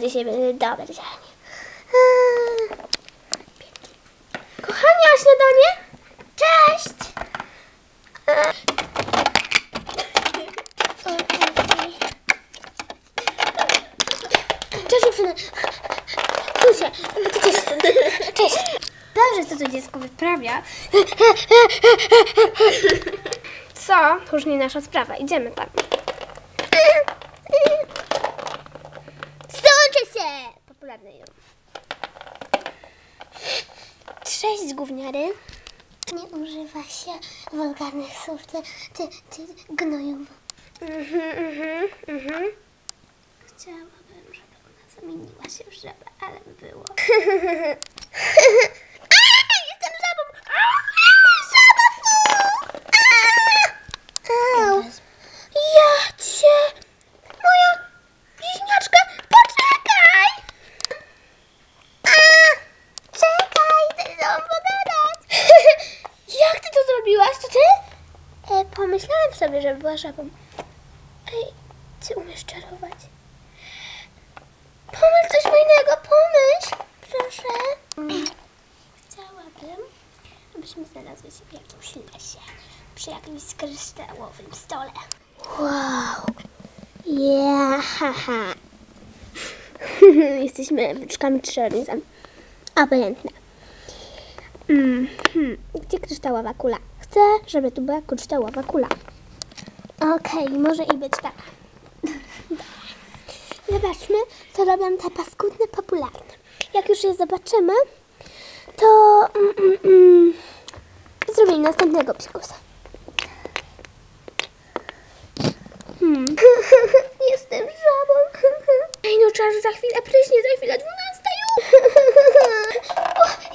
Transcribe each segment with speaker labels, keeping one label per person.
Speaker 1: dzisiaj będzie dobre. Kochani, a śniadanie? Cześć! Cześć dziewczyny. Susie, to cześć. Cześć. Dobrze, co to dziecko wyprawia. Co? Już nasza sprawa. Idziemy tam. Sączę się! Popularny ją. Cześć, gówniary. Nie używa się wulgarnych słów, ty, ty, ty gnoju. Mhm, mhm, mhm. Chciałabym, żeby ona zamieniła się w żabę, ale było. Ty to ty? E, pomyślałem sobie, że była żabą. Ej, ty umiesz czarować? Pomyśl coś fajnego, pomyśl! Proszę. Chciałabym, abyśmy znalazły się w jakimś lesie, przy jakimś kryształowym stole. Wow! Yeah, haha. Jesteśmy wyczkami czarnyzem. Obojętne. Mm, hmm. Gdzie kryształowa kula? Chcę, żeby tu była kryształowa kula. Okej, może i być tak. Zobaczmy, co robią te paskudne popularne. Jak już je zobaczymy, to mm, mm, mm, zrobimy następnego psikusa. Hmm. Jestem żabą. Ej, no czas za chwilę pryśnie, za chwilę 12 już.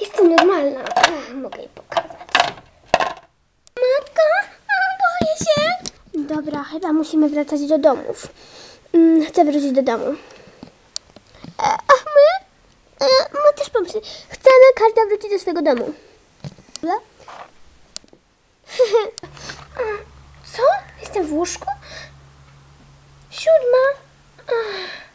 Speaker 1: Jestem normalna. O, mogę jej pokazać. Dobra, chyba musimy wracać do domów. Mm, Chcę wrócić do domu. E, a my? E, my też pomyśl. Chcemy każda wrócić do swojego domu. Dobra? Co? Jestem w łóżku? Siódma. Ach.